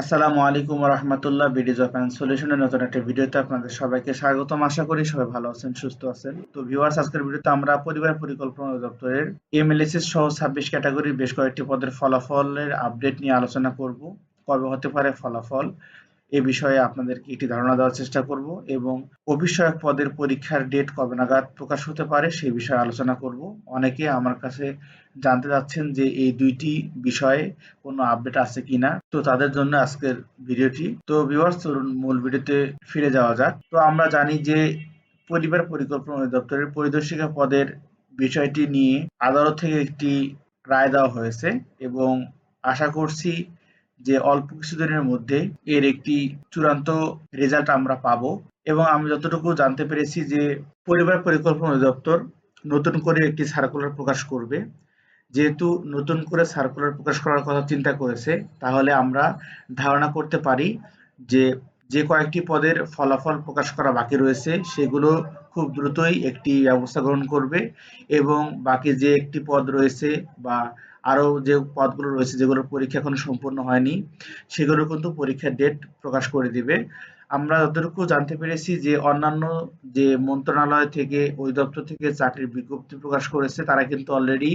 আসসালামু আলাইকুম রহমতুল্লাহ বিডিজ of and সলিউশনের নতুন একটা ভিডিওতে আপনাদের সবাইকে স্বাগতম। আশা করি সবাই ভালো আছেন, সুস্থ আছেন। তো ভিউয়ার্স আজকের ভিডিওতে আমরা পরিবার পরিকল্পনা অধিদপ্তরের এমএলএসএস সহ ছাব্বিশ ক্যাটাগরির বেশ কয়েকটি পদের ফলাফলের আপডেট নিয়ে আলোচনা করব। কবে হতে পারে ফলাফল? এ বিষয়ে আপনাদেরকে একটি ধারণা দেওয়ার চেষ্টা করব এবং অভিষয়ক পদের পরীক্ষার ডেট কবে নাগাদ প্রকাশ হতে পারে সেই বিষয়ে আলোচনা করব। অনেকে আমার কাছে জানতে চাচ্ছেন যে এই দুইটি বিষয়ে কোনো আপডেট আছে কিনা। তো তাদের জন্য আজকের ভিডিওটি। তো ভিউয়ার্স চলুন মূল ভিডিওতে ফিরে যাওয়া যাক। তো আমরা জানি যে পরিবার পরিকল্পনা অধিদপ্তরের পরিদর্শিকা পদের বিষয়টি নিয়ে আদালত থেকে একটি রায় দেওয়া হয়েছে এবং আশা করছি যে অল্প কিছুদিনের মধ্যে এর একটি চূড়ান্ত রেজাল্ট আমরা পাবো। এবং আমি যতটুকু জানতে পেরেছি যে পরিবার পরিকল্পনা অধিদপ্তর নতুন করে একটি সার্কুলার প্রকাশ করবে। যেহেতু নতুন করে সার্কুলার প্রকাশ করার কথা চিন্তা করেছে, তাহলে আমরা ধারণা করতে পারি যে যে কয়েকটি পদের ফলাফল প্রকাশ করা বাকি রয়েছে, সেগুলো খুব দ্রুতই একটি ব্যবস্থা গ্রহণ করবে এবং বাকি যে একটি পদ রয়েছে বা আরও যে পদগুলো রয়েছে যেগুলোর পরীক্ষা এখনও সম্পূর্ণ হয়নি, সেগুলো কিন্তু পরীক্ষার ডেট প্রকাশ করে দিবে। আমরা যতটুকু জানতে পেরেছি যে অন্যান্য যে মন্ত্রণালয় থেকে ওই দপ্তর থেকে চাকরির বিজ্ঞপ্তি প্রকাশ করেছে, তারা কিন্তু অলরেডি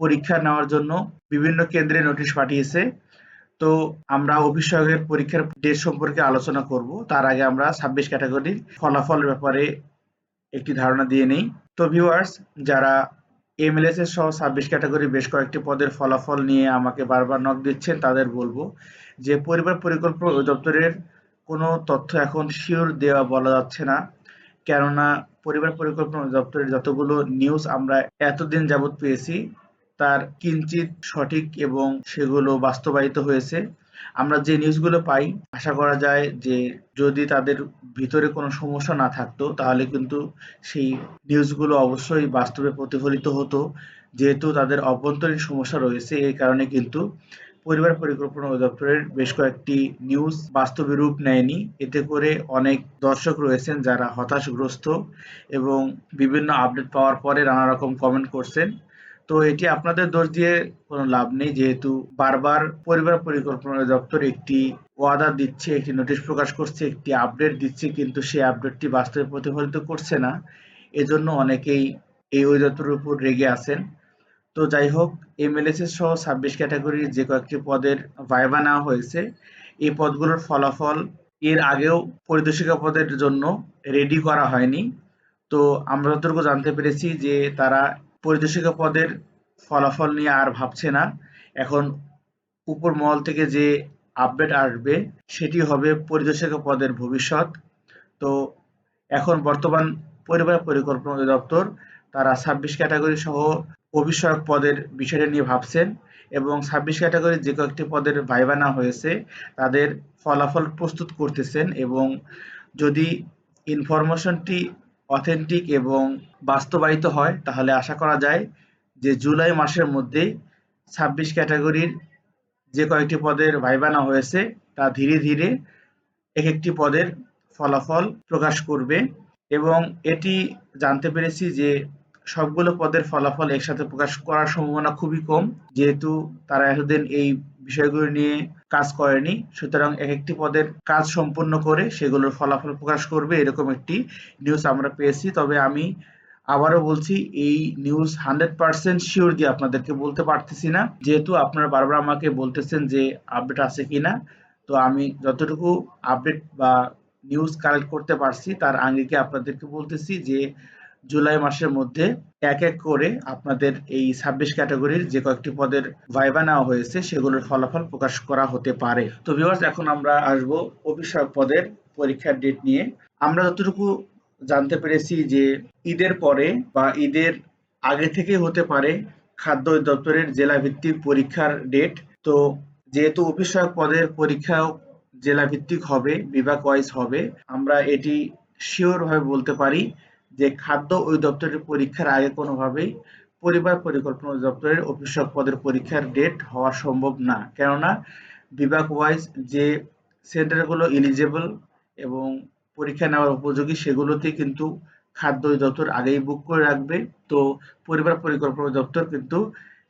পরীক্ষা নেওয়ার জন্য বিভিন্ন কেন্দ্রে নোটিশ পাঠিয়েছে। তো আমরা অভিষেকের পরীক্ষার ডেট সম্পর্কে আলোচনা করব। তার আগে আমরা ছাব্বিশ ক্যাটাগরির ফলাফল ব্যাপারে একটি ধারণা দিয়ে নেই। তো ভিউয়ার্স যারা এমএলএস এর সহ ছাব্বিশ ক্যাটাগরি বেশ কয়েকটি পদের ফলাফল নিয়ে আমাকে বারবার নক দিচ্ছেন, তাদের বলব যে পরিবার পরিকল্পনা অধিদপ্তরের কোনো তথ্য এখন শিওর দেওয়া বলা যাচ্ছে না। কেননা পরিবার পরিকল্পনা অধিদপ্তরের যতগুলো নিউজ আমরা এতদিন যাবৎ পেয়েছি, তার কিঞ্চিত সঠিক এবং সেগুলো বাস্তবায়িত হয়েছে। আমরা যে নিউজগুলো পাই, আশা করা যায় যে যদি তাদের ভিতরে কোনো সমস্যা না থাকতো, তাহলে কিন্তু সেই নিউজগুলো অবশ্যই বাস্তবে প্রতিফলিত হতো। যেহেতু তাদের অভ্যন্তরীণ সমস্যা রয়েছে, এই কারণে কিন্তু পরিবার পরিকল্পনা অধিদপ্তরের বেশ কয়েকটি নিউজ বাস্তবে রূপ নেয়নি। এতে করে অনেক দর্শক রয়েছেন যারা হতাশগ্রস্ত এবং বিভিন্ন আপডেট পাওয়ার পরে নানা রকম কমেন্ট করছেন। তো এটি আপনাদের দোষ দিয়ে কোনো লাভ নেই, যেহেতু বারবার পরিবার পরিকল্পনা দপ্তর একটি ওয়াদা দিচ্ছে, একটি নোটিশ প্রকাশ করছে, একটি আপডেট দিচ্ছে, কিন্তু সেই আপডেটটি বাস্তবে প্রতিফলিত করছে না। এজন্য অনেকেই এই অধিদপ্তরের উপর রেগে আছেন। তো যাই হোক এমএলএসএস সহ ছাব্বিশ ক্যাটাগরির যে কয়েকটি পদের ভাইবা নেওয়া হয়েছে, এই পদগুলোর ফলাফল এর আগেও পরিদর্শিকা পদের জন্য রেডি করা হয়নি। তো আমরা যতটুকু জানতে পেরেছি যে তারা পরিদর্শিকা পদের ফলাফল নিয়ে আর ভাবছে না। এখন উপর মহল থেকে যে আপডেট আসবে, সেটি হবে পরিদর্শিকা পদের ভবিষ্যৎ। তো এখন বর্তমান পরিবার পরিকল্পনা অধিদপ্তর তারা ছাব্বিশ ক্যাটাগরি সহ অভিষয়ক পদের বিষয়টা নিয়ে ভাবছেন এবং ছাব্বিশ ক্যাটাগরির যে কয়েকটি পদের ভাইবানা হয়েছে, তাদের ফলাফল প্রস্তুত করতেছেন এবং যদি ইনফরমেশনটি অথেন্টিক এবং বাস্তবায়িত হয়, তাহলে আশা করা যায় যে জুলাই মাসের মধ্যে ছাব্বিশ ক্যাটাগরির যে কয়েকটি পদের ভাইবানা হয়েছে, তা ধীরে ধীরে এক একটি পদের ফলাফল প্রকাশ করবে। এবং এটি জানতে পেরেছি যে সবগুলো পদের ফলাফল একসাথে প্রকাশ করার সম্ভাবনা খুবই কম, যেহেতু তারা এতদিন এই বিষয়গুলো নিয়ে কাজ করেনি। সুতরাং এক একটি পদের কাজ সম্পূর্ণ করে সেগুলোর ফলাফল প্রকাশ করবে এরকম একটি নিউজ আমরা পেয়েছি। তবে আমি আবারও বলছি, এই নিউজ হান্ড্রেড পার্সেন্ট শিওর দিয়ে আপনাদেরকে বলতে পারতেছি না। যেহেতু আপনারা বারবার আমাকে বলতেছেন যে আপডেট আছে কিনা, তো আমি যতটুকু আপডেট বা নিউজ কালেক্ট করতে পারছি, তার আঙ্গিকে আপনাদেরকে বলতেছি যে জুলাই মাসের মধ্যে এক এক করে আপনাদের এই ছাব্বিশ ক্যাটাগরির যে কয়েকটি পদের ভাইবা নেওয়া হয়েছে, সেগুলোর ফলাফল প্রকাশ করা হতে পারে। তো ভিউয়ার্স এখন আমরা আসব অভিষেক পদের পরীক্ষার ডেট নিয়ে। আমরা যতটুকু জানতে পেরেছি যে ঈদের পরে বা ঈদের আগে থেকে হতে পারে খাদ্য দপ্তরের জেলা ভিত্তিক পরীক্ষার ডেট তো যেহেতু অভিষেক পদের পরীক্ষাও জেলা ভিত্তিক হবে বিভাগ ওয়াইজ হবে, আমরা এটি শিওর ভাবে বলতে পারি যে খাদ্য অধিদপ্তরের পরীক্ষার আগে কোনোভাবেই পরিবার পরিকল্পনা অধিদপ্তরের অফিসক পদের পরীক্ষার ডেট হওয়া সম্ভব না। কেননা বিভাগ ওয়াইজ যে সেন্টারগুলো এলিজেবল এবং পরীক্ষা নেওয়ার উপযোগী সেগুলোতে কিন্তু খাদ্য অধিদপ্তর আগেই বুক করে রাখবে। তো পরিবার পরিকল্পনা দপ্তর কিন্তু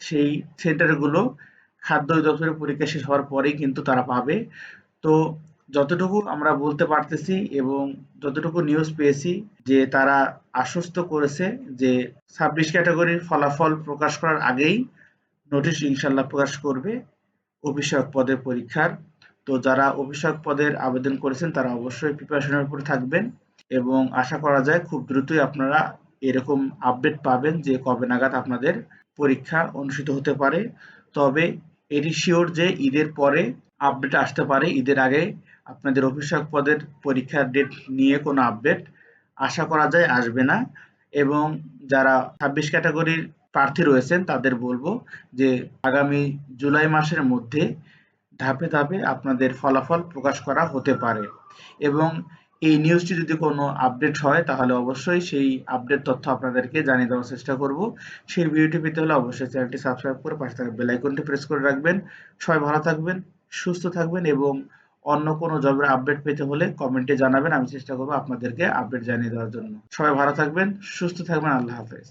সেই সেন্টারগুলো খাদ্য অধিদপ্তরের পরীক্ষা শেষ হওয়ার পরেই কিন্তু তারা পাবে। তো যতটুকু আমরা বলতে পারতেছি এবং যতটুকু নিউজ পেয়েছি যে তারা আশ্বস্ত করেছে যে ছাব্বিশ ক্যাটাগরির ফলাফল প্রকাশ করার আগেই নোটিশ ইনশাল্লাহ প্রকাশ করবে অভিষেক পদের পরীক্ষার। তো যারা অভিষেক পদের আবেদন করেছেন, তারা অবশ্যই প্রিপারেশনের উপরে থাকবেন এবং আশা করা যায় খুব দ্রুতই আপনারা এরকম আপডেট পাবেন যে কবে নাগাদ আপনাদের পরীক্ষা অনুষ্ঠিত হতে পারে। তবে এটি শিওর যে ঈদের পরে আপডেট আসতে পারে, ঈদের আগে আপনাদের অফিসক পদের পরীক্ষার ডেট নিয়ে কোনো আপডেট আশা করা যায় আসবে না। এবং যারা ছাব্বিশ ক্যাটাগরির প্রার্থী রয়েছেন, তাদের বলব যে আগামী জুলাই মাসের মধ্যে ধাপে ধাপে আপনাদের ফলাফল প্রকাশ করা হতে পারে। এবং এই নিউজটি যদি কোনো আপডেট হয়, তাহলে অবশ্যই সেই আপডেট তথ্য আপনাদেরকে জানিয়ে দেওয়ার চেষ্টা করব। সেই ভিডিওটি পেতে হলে অবশ্যই চ্যানেলটি সাবস্ক্রাইব করে পাশে থাকা বেল আইকনটি প্রেস করে রাখবেন। সবাই ভালো থাকবেন। সুস্থ থাকবেন এবং অন্য কোনো জবের আপডেট পেতে হলে কমেন্টে জানাবেন, আমি চেষ্টা করব আপনাদেরকে আপডেট জানিয়ে দেওয়ার জন্য। সবাই ভালো থাকবেন, সুস্থ থাকবেন, আল্লাহ হাফেজ।